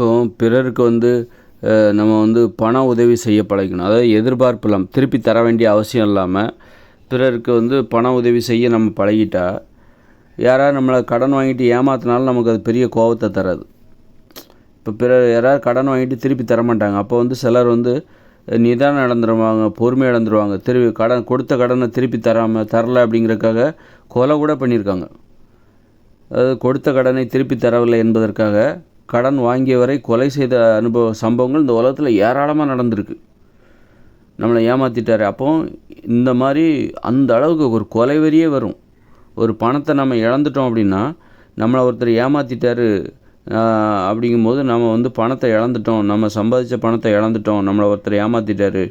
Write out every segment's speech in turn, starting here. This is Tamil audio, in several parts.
இப்போ பிறருக்கு வந்து நம்ம வந்து பண உதவி செய்ய பழகணும் அதாவது எதிர்பார்ப்பு இல்லாமல் திருப்பி தர வேண்டிய அவசியம் இல்லாமல் பிறருக்கு வந்து பண உதவி செய்ய நம்ம பழகிட்டா யாராவது நம்மளை கடன் வாங்கிட்டு ஏமாத்தினாலும் நமக்கு அது பெரிய கோபத்தை தராது. இப்போ பிறர் யாராவது கடன் வாங்கிட்டு திருப்பி தர மாட்டாங்க. அப்போ வந்து சிலர் வந்து நிதானம் இழந்துருவாங்க பொறுமை இழந்துருவாங்க. திருப்பி கடன் கொடுத்த கடனை திருப்பி தராமல் தரல அப்படிங்கிறதுக்காக கொலை கூட பண்ணியிருக்காங்க அதாவது கொடுத்த கடனை திருப்பி தரவில்லை என்பதற்காக கடன் வாங்கியவரை கொலை செய்த அனுபவ சம்பவங்கள் இந்த உலகத்தில் ஏராளமாக நடந்திருக்கு. நம்மளை ஏமாற்றிட்டார் அப்போ இந்த மாதிரி அந்த அளவுக்கு ஒரு வரியே வரும். ஒரு பணத்தை நம்ம இழந்துட்டோம் அப்படின்னா நம்மளை ஒருத்தர் ஏமாற்றிட்டாரு அப்படிங்கும்போது நம்ம வந்து பணத்தை இழந்துட்டோம் நம்ம சம்பாதிச்ச பணத்தை இழந்துட்டோம் நம்மளை ஒருத்தர் ஏமாற்றிட்டாரு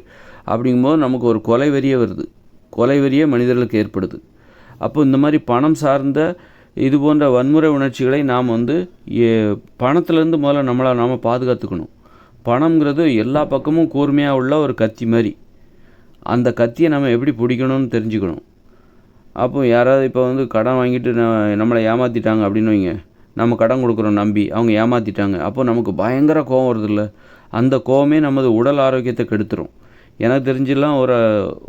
அப்படிங்கும்போது நமக்கு ஒரு கொலை வரியே வருது. கொலை வரியே மனிதர்களுக்கு ஏற்படுது. அப்போ இந்த மாதிரி பணம் சார்ந்த இது போன்ற வன்முறை உணர்ச்சிகளை நாம் வந்து பணத்துலேருந்து முதல்ல நம்மளை நாம் பாதுகாத்துக்கணும். பணம்ங்கிறது எல்லா பக்கமும் கூர்மையாக உள்ள ஒரு கத்தி மாதிரி அந்த கத்தியை நம்ம எப்படி பிடிக்கணும்னு தெரிஞ்சுக்கணும். அப்போ யாராவது இப்போ வந்து கடன் வாங்கிட்டு நம்மளை ஏமாற்றிட்டாங்க அப்படின்னு வைங்க. நம்ம கடன் கொடுக்குறோம் நம்பி அவங்க ஏமாற்றிட்டாங்க அப்போ நமக்கு பயங்கர கோவம் வருதுல்ல. அந்த கோவமே நமது உடல் ஆரோக்கியத்தை கெடுத்துரும். எனக்கு தெரிஞ்செல்லாம் ஒரு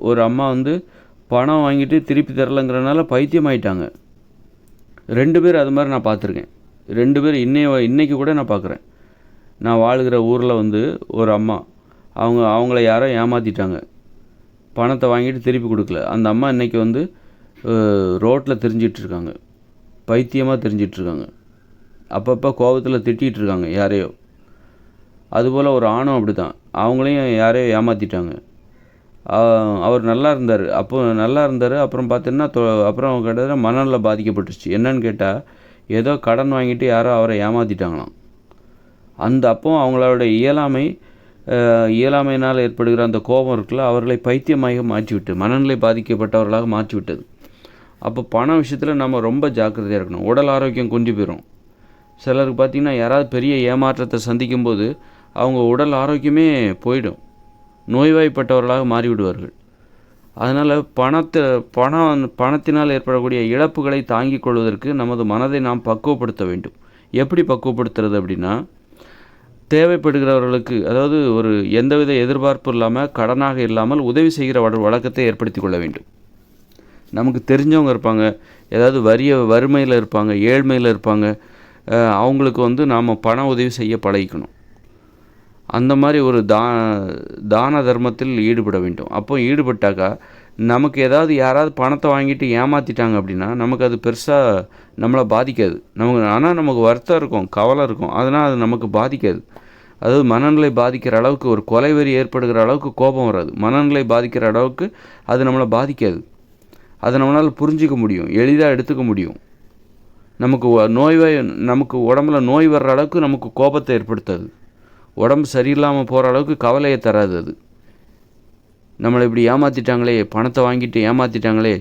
ஒரு அம்மா வந்து பணம் வாங்கிட்டு திருப்பி தரலைங்கிறனால பைத்தியம் ஆயிட்டாங்க ரெண்டு பேர் அது மாதிரி நான் பார்த்துருக்கேன். ரெண்டு பேர் இன்னைய இன்றைக்கி கூட நான் பார்க்குறேன். நான் வாழ்கிற ஊரில் வந்து ஒரு அம்மா அவங்க அவங்கள யாரோ ஏமாற்றிட்டாங்க பணத்தை வாங்கிட்டு திருப்பி கொடுக்கல. அந்த அம்மா இன்னைக்கு வந்து ரோட்டில் தெரிஞ்சிட்ருக்காங்க. பைத்தியமாக தெரிஞ்சிட்ருக்காங்க. அப்பப்போ கோபத்தில் திட்டிகிட்டு இருக்காங்க யாரையோ. அதுபோல் ஒரு ஆணும் அப்படி தான் அவங்களையும் யாரையோ ஏமாற்றிட்டாங்க அவர் நல்லா இருந்தார். அப்போ நல்லா இருந்தார். அப்புறம் பார்த்தீங்கன்னா தொ அப்புறம் கிட்டத்தட்ட மனநல பாதிக்கப்பட்டுருச்சு. என்னன்னு கேட்டால் ஏதோ கடன் வாங்கிட்டு யாரோ அவரை ஏமாற்றிட்டாங்களாம் அந்த அப்போ அவங்களோட இயலாமை இயலாமையினால் ஏற்படுகிற அந்த கோபம் இருக்குல்ல அவர்களை பைத்தியமாக மாற்றிவிட்டு மனநிலை பாதிக்கப்பட்டவர்களாக மாற்றிவிட்டது. அப்போ பண விஷயத்தில் நம்ம ரொம்ப ஜாக்கிரதையாக இருக்கணும். உடல் ஆரோக்கியம் குன்றி போயிடும் சிலருக்கு பார்த்திங்கன்னா யாராவது பெரிய ஏமாற்றத்தை சந்திக்கும்போது அவங்க உடல் ஆரோக்கியமே போயிடும். நோய்வாய்ப்பட்டவர்களாக மாறிவிடுவார்கள். அதனால் பணத்தை பணம் பணத்தினால் ஏற்படக்கூடிய இழப்புகளை தாங்கிக் கொள்வதற்கு நமது மனதை நாம் பக்குவப்படுத்த வேண்டும். எப்படி பக்குவப்படுத்துறது அப்படின்னா தேவைப்படுகிறவர்களுக்கு அதாவது ஒரு எந்தவித எதிர்பார்ப்பு இல்லாமல் கடனாக இல்லாமல் உதவி செய்கிற வழக்கத்தை ஏற்படுத்தி கொள்ள வேண்டும். நமக்கு தெரிஞ்சவங்க இருப்பாங்க ஏதாவது வறிய வறுமையில் இருப்பாங்க ஏழ்மையில் இருப்பாங்க அவங்களுக்கு வந்து நாம் பண உதவி செய்ய பழகிக்கணும். அந்த மாதிரி ஒரு தா தான தர்மத்தில் ஈடுபட வேண்டும். அப்போ ஈடுபட்டாக்கா நமக்கு ஏதாவது யாராவது பணத்தை வாங்கிட்டு ஏமாற்றிட்டாங்க அப்படின்னா நமக்கு அது பெருசாக நம்மளை பாதிக்காது. நமக்கு ஆனால் நமக்கு வருத்தம் இருக்கும் கவலை இருக்கும். அதனால் அது நமக்கு பாதிக்காது. அதாவது மனநிலை பாதிக்கிற அளவுக்கு ஒரு கொலைவெறி ஏற்படுகிற அளவுக்கு கோபம் வராது. மனநிலை பாதிக்கிற அளவுக்கு அது நம்மளை பாதிக்காது. அதை நம்மளால் புரிஞ்சிக்க முடியும் எளிதாக எடுத்துக்க முடியும். நமக்கு நோய்வாய் நமக்கு உடம்புல நோய் வர்ற அளவுக்கு நமக்கு கோபத்தை ஏற்படுத்தாது. உடம்பு சரியில்லாமல் போகிற அளவுக்கு கவலையை தராது அது. நம்மளை இப்படி ஏமாற்றிட்டாங்களே பணத்தை வாங்கிட்டு ஏமாற்றிட்டாங்களே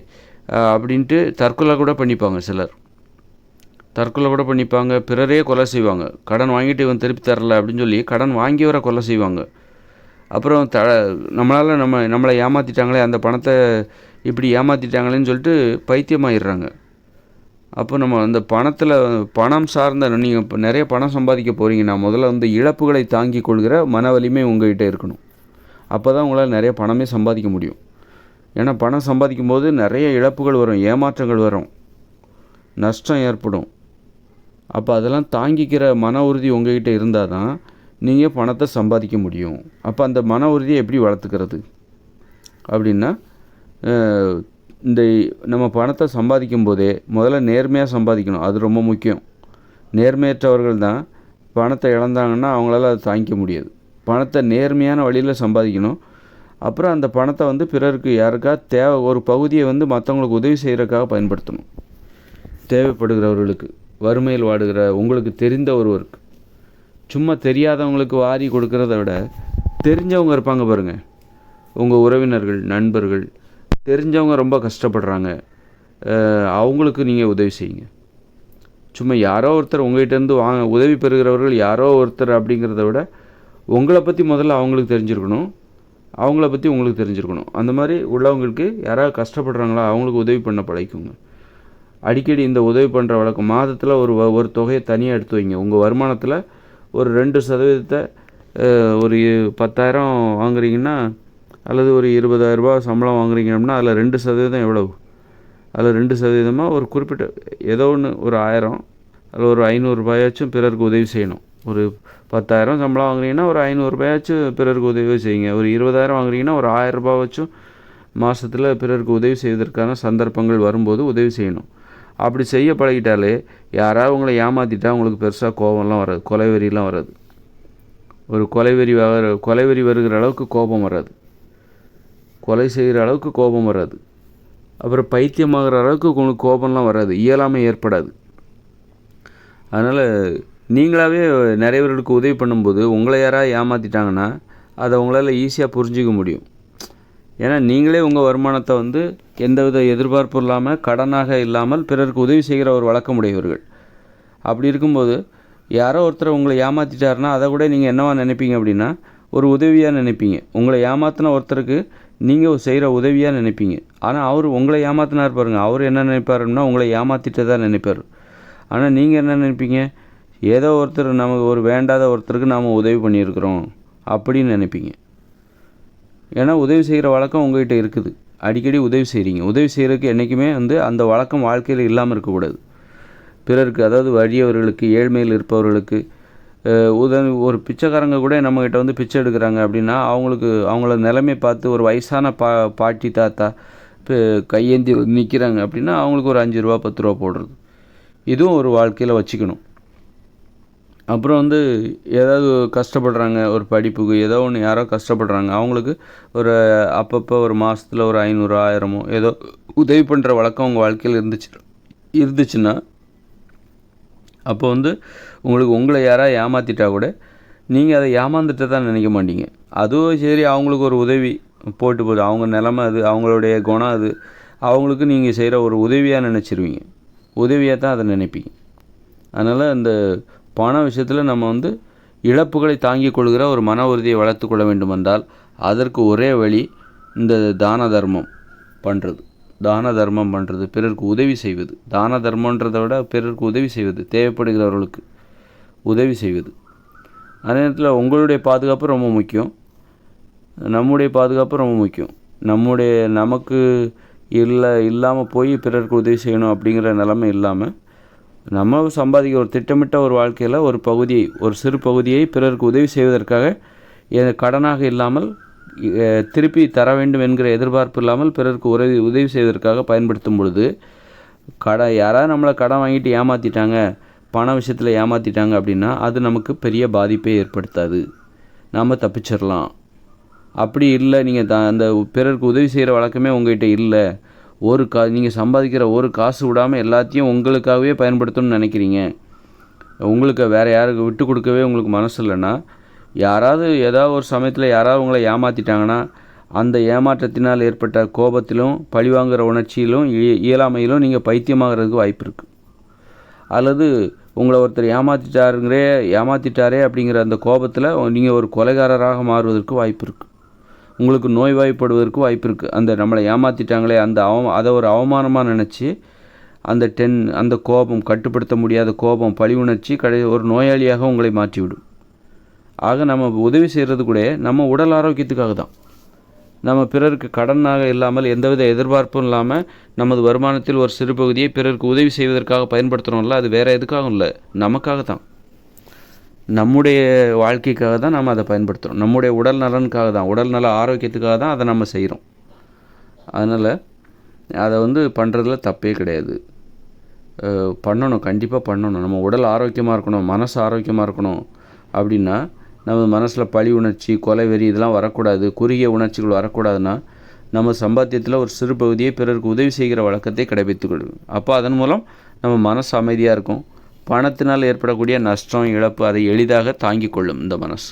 அப்படின்ட்டு தற்கொலை கூட பண்ணிப்பாங்க சிலர். தற்கொலை கூட பண்ணிப்பாங்க பிறரே கொலை செய்வாங்க. கடன் வாங்கிட்டு இவன் திருப்பி தரல அப்படின்னு சொல்லி கடன் வாங்கியவரை கொலை செய்வாங்க. அப்புறம் த நம்மளால் நம்ம நம்மளை ஏமாற்றிட்டாங்களே அந்த பணத்தை இப்படி ஏமாற்றிட்டாங்களேன்னு சொல்லிட்டு பைத்தியமாயிடுறாங்க. அப்போ நம்ம அந்த பணத்தில் பணம் சார்ந்த நீங்கள் இப்போ நிறைய பணம் சம்பாதிக்க போகிறீங்கன்னா முதல்ல வந்து இழப்புகளை தாங்கிக் கொள்கிற மன வலிமை உங்ககிட்ட இருக்கணும். அப்போ தான் உங்களால் நிறைய பணமே சம்பாதிக்க முடியும். ஏன்னா பணம் சம்பாதிக்கும் போது நிறைய இழப்புகள் வரும் ஏமாற்றங்கள் வரும். நஷ்டம் ஏற்படும். அப்போ அதெல்லாம் தாங்கிக்கிற மன உறுதி உங்ககிட்ட இருந்தால் தான் நீங்கள் பணத்தை சம்பாதிக்க முடியும். அப்போ அந்த மன உறுதியை எப்படி வளர்த்துக்கிறது? அப்படின்னா இந்த நம்ம பணத்தை சம்பாதிக்கும் போதே முதல்ல நேர்மையாக சம்பாதிக்கணும். அது ரொம்ப முக்கியம். நேர்மையற்றவர்கள் தான் பணத்தை இழந்தாங்கன்னா அவங்களால அதை தாங்கிக்க முடியாது. பணத்தை நேர்மையான வழியில் சம்பாதிக்கணும். அப்புறம் அந்த பணத்தை வந்து பிறருக்கு யாருக்கா தேவை ஒரு பகுதியை வந்து மற்றவங்களுக்கு உதவி செய்கிறதுக்காக பயன்படுத்தணும். தேவைப்படுகிறவர்களுக்கு வறுமையில் வாடுகிற உங்களுக்கு தெரிந்த ஒருவருக்கு. சும்மா தெரியாதவங்களுக்கு வாரி கொடுக்கறத விட தெரிஞ்சவங்க இருப்பாங்க பாருங்கள் உங்கள் உறவினர்கள் நண்பர்கள் தெரிஞ்சவங்க ரொம்ப கஷ்டப்படுறாங்க. அவங்களுக்கு நீங்கள் உதவி செய்யுங்க. சும்மா யாரோ ஒருத்தர் உங்ககிட்டேருந்து வாங்க உதவி பெறுகிறவர்கள் யாரோ ஒருத்தர் அப்படிங்கிறத விட உங்களை பற்றி முதல்ல அவங்களுக்கு தெரிஞ்சிருக்கணும். அவங்கள பற்றி உங்களுக்கு தெரிஞ்சிருக்கணும். அந்த மாதிரி உள்ளவங்களுக்கு யாராவது கஷ்டப்படுறாங்களா அவங்களுக்கு உதவி பண்ண பழைக்குங்க அடிக்கடி இந்த உதவி பண்ணுற வழக்கம் மாதத்தில் ஒரு வ- ஒரு தொகையை தனியாக எடுத்து வைங்க. உங்கள் வருமானத்தில் ஒரு ரெண்டு சதவீதத்தை ஒரு பத்தாயிரம் வாங்குறீங்கன்னா அல்லது ஒரு இருபதாயிரரூபா சம்பளம் வாங்குறீங்க அப்படின்னா அதில் ரெண்டு சதவீதம் எவ்வளவு? அதில் ரெண்டு சதவீதமாக ஒரு குறிப்பிட்ட ஏதோ ஒன்று ஒரு ஆயிரம் அதில் ஒரு ஐநூறுரூபாயாச்சும் பிறருக்கு உதவி செய்யணும். ஒரு பத்தாயிரம் சம்பளம் வாங்குறீங்கன்னா ஒரு ஐநூறுரூபாயாச்சும் பிறருக்கு உதவி செய்யுங்க. ஒரு இருபதாயிரம் வாங்குறீங்கன்னா ஒரு ஆயிரரூபாவாச்சும் மாதத்தில் பிறருக்கு உதவி செய்வதற்கான சந்தர்ப்பங்கள் வரும்போது உதவி செய்யணும். அப்படி செய்ய பழகிட்டாலே யாராவது உங்களை ஏமாற்றிட்டா உங்களுக்கு பெருசாக கோபம்லாம் வராது. கொலைவெறிலாம் வராது. ஒரு கொலைவெறி வர கொலைவெறி வருகிற அளவுக்கு கோபம் வராது. கொலை செய்கிற அளவுக்கு கோபம் வராது. அப்புறம் பைத்தியமாகிற அளவுக்கு உங்களுக்கு கோபம்லாம் வராது. இயலாமை ஏற்படாது. அதனால் நீங்களாகவே நிறைய உதவி பண்ணும்போது உங்களை யாராவது ஏமாற்றிட்டாங்கன்னா அதை உங்களால் ஈஸியாக புரிஞ்சிக்க முடியும். ஏன்னா நீங்களே உங்கள் வருமானத்தை வந்து எந்தவித எதிர்பார்ப்பும் இல்லாமல் கடனாக இல்லாமல் பிறருக்கு உதவி செய்கிற ஒரு வழக்கமுடையவர்கள். அப்படி இருக்கும்போது யாரோ ஒருத்தர் உங்களை ஏமாற்றிட்டாருன்னா அதை கூட நீங்கள் என்னவா நினைப்பீங்க அப்படின்னா ஒரு உதவியாக நினைப்பீங்க. உங்களை ஏமாத்தின ஒருத்தருக்கு நீங்கள் செய்கிற உதவியாக நினைப்பீங்க. ஆனால் அவர் உங்களை ஏமாத்தினார் பாருங்க. அவர் என்ன நினைப்பாருன்னா உங்களை ஏமாற்றிட்டதா நினைப்பார். ஆனால் நீங்கள் என்ன நினைப்பீங்க? ஏதோ ஒருத்தர் நமக்கு ஒரு வேண்டாத ஒருத்தருக்கு நாம் உதவி பண்ணியிருக்கிறோம். அப்படின்னு நினைப்பீங்க. ஏன்னா உதவி செய்கிற வழக்கம் உங்கள்கிட்ட இருக்குது. அடிக்கடி உதவி செய்கிறீங்க உதவி செய்கிறதுக்கு என்றைக்குமே வந்து அந்த வழக்கம் வாழ்க்கையில் இல்லாமல் இருக்கக்கூடாது. பிறருக்கு அதாவது வறியவர்களுக்கு ஏழ்மையில் இருப்பவர்களுக்கு உதவி ஒரு பிச்சைக்காரங்க கூட நம்மக்கிட்ட வந்து பிச்சை எடுக்கிறாங்க அப்படின்னா அவங்களுக்கு அவங்கள நிலைமை பார்த்து ஒரு வயசான பா பாட்டி தாத்தா இப்போ கையேந்தி நிற்கிறாங்க அப்படின்னா அவங்களுக்கு ஒரு அஞ்சு ரூபா பத்து ரூபா போடுறது. இதுவும் ஒரு வாழ்க்கையில் வச்சுக்கணும். அப்புறம் வந்து ஏதாவது கஷ்டப்படுறாங்க ஒரு படிப்புக்கு ஏதோ ஒன்று யாரோ கஷ்டப்படுறாங்க அவங்களுக்கு ஒரு அப்பப்போ ஒரு மாதத்தில் ஒரு ஐநூறு ஆயிரமோ ஏதோ உதவி பண்ணுற வழக்கம் அவங்க வாழ்க்கையில் இருந்துச்சு இருந்துச்சுன்னா அப்போ வந்து உங்களுக்கு உங்களை யாராவது ஏமாற்றிட்டா கூட நீங்கள் அதை ஏமாந்துட்டு தான் நினைக்க மாட்டீங்க. அதுவும் சரி அவங்களுக்கு ஒரு உதவி போட்டு போகுது அவங்க நிலமை அது அவங்களுடைய குணம் அது அவங்களுக்கு நீங்கள் செய்கிற ஒரு உதவியாக நினச்சிருவீங்க. உதவியாக தான் அதை நினைப்பீங்க. அதனால் இந்த பண விஷயத்தில் நம்ம வந்து இழப்புகளை தாங்கிக் கொள்கிற ஒரு மன உறுதியை வளர்த்து கொள்ள வேண்டுமென்றால் அதற்கு ஒரே வழி இந்த தான தர்மம் பண்ணுறது தான தர்மம் பண்ணுறது பிறருக்கு உதவி செய்வது. தான தர்மன்றதை விட பிறருக்கு உதவி செய்வது தேவைப்படுகிறவர்களுக்கு உதவி செய்வது. அதே நேரத்தில் உங்களுடைய பாதுகாப்பு ரொம்ப முக்கியம். நம்முடைய பாதுகாப்பு ரொம்ப முக்கியம். நம்முடைய நமக்கு இல்லை இல்லாமல் போய் பிறருக்கு உதவி செய்யணும் அப்படிங்கிற நிலைமை இல்லாமல் நம்ம சம்பாதிக்க ஒரு திட்டமிட்ட ஒரு வாழ்க்கையில் ஒரு பகுதியை ஒரு சிறு பகுதியை பிறருக்கு உதவி செய்வதற்காக எ- கடனாக இல்லாமல் திருப்பி தர வேண்டும் என்கிற எதிர்பார்ப்பு இல்லாமல் பிறருக்கு உதவி உதவி செய்வதற்காக பயன்படுத்தும் பொழுது கடை யாராவது நம்மளை கடன் வாங்கிட்டு ஏமாற்றிட்டாங்க பண விஷயத்தில் ஏமாற்றிட்டாங்க அப்படின்னா அது நமக்கு பெரிய பாதிப்பை ஏற்படுத்தாது. நாம் தப்பிச்சிடலாம் அப்படி இல்லை நீங்கள் த அந்த பிறருக்கு உதவி செய்கிற வழக்கமே உங்கள்கிட்ட இல்லை. ஒரு கா நீங்கள் சம்பாதிக்கிற ஒரு காசு விடாமல் எல்லாத்தையும் உங்களுக்காகவே பயன்படுத்தணும்னு நினைக்கிறீங்க. உங்களுக்கு வேறு யாருக்கு விட்டு கொடுக்கவே உங்களுக்கு மனசு இல்லைன்னா யாராவது ஏதாவது ஒரு சமயத்தில் யாராவது உங்களை ஏமாற்றிட்டாங்கன்னா அந்த ஏமாற்றத்தினால் ஏற்பட்ட கோபத்திலும் பழிவாங்குகிற உணர்ச்சியிலும் இயலாமையிலும் நீங்கள் பைத்தியமாகிறதுக்கு வாய்ப்பு இருக்குது அல்லது உங்களை ஒருத்தர் ஏமாற்றிட்டாருங்கிறே ஏமாற்றிட்டாரே அப்படிங்கிற அந்த கோபத்தில் நீங்கள் ஒரு கொலைகாரராக மாறுவதற்கு வாய்ப்பு இருக்குது உங்களுக்கு நோய்வாய்ப்படுவதற்கு வாய்ப்பு இருக்குது அந்த நம்மளை ஏமாற்றிட்டாங்களே அந்த அவ அதை ஒரு அவமானமாக நினச்சி அந்த டென் அந்த கோபம் கட்டுப்படுத்த முடியாத கோபம் பழி உணர்ச்சி கடை ஒரு நோயாளியாக உங்களை மாற்றிவிடும். ஆக நம்ம உதவி செய்கிறது கூட நம்ம உடல் ஆரோக்கியத்துக்காக தான் நம்ம பிறருக்கு கடனாக இல்லாமல் எந்தவித எதிர்பார்ப்பும் இல்லாமல் நமது வருமானத்தில் ஒரு சிறு பகுதியை பிறருக்கு உதவி செய்வதற்காக பயன்படுத்துகிறோம்ல அது வேறு எதுக்காகவும் இல்லை. நமக்காக தான் நம்முடைய வாழ்க்கைக்காக தான் நம்ம அதை பயன்படுத்துகிறோம் நம்முடைய உடல் நலனுக்காக தான் உடல் நல ஆரோக்கியத்துக்காக தான் அதை நம்ம செய்கிறோம் அதனால் அதை வந்து பண்ணுறதுல தப்பே கிடையாது. பண்ணணும் கண்டிப்பாக பண்ணணும். நம்ம உடல் ஆரோக்கியமாக இருக்கணும் மனசு ஆரோக்கியமாக இருக்கணும் அப்படின்னா நம்ம மனசில் பழி உணர்ச்சி கொலை வெறி இதெல்லாம் வரக்கூடாது குறுகிய உணர்ச்சிகள் வரக்கூடாதுன்னா நம்ம சம்பாத்தியத்தில் ஒரு சிறு பகுதியை பிறருக்கு உதவி செய்கிற வழக்கத்தை கடைபிடித்துக் கொள்ளும் அப்போ அதன் மூலம் நம்ம மனசு அமைதியாக இருக்கும். பணத்தினால் ஏற்படக்கூடிய நஷ்டம் இழப்பு அதை எளிதாக தாங்கிக் கொள்ளும் இந்த மனசு.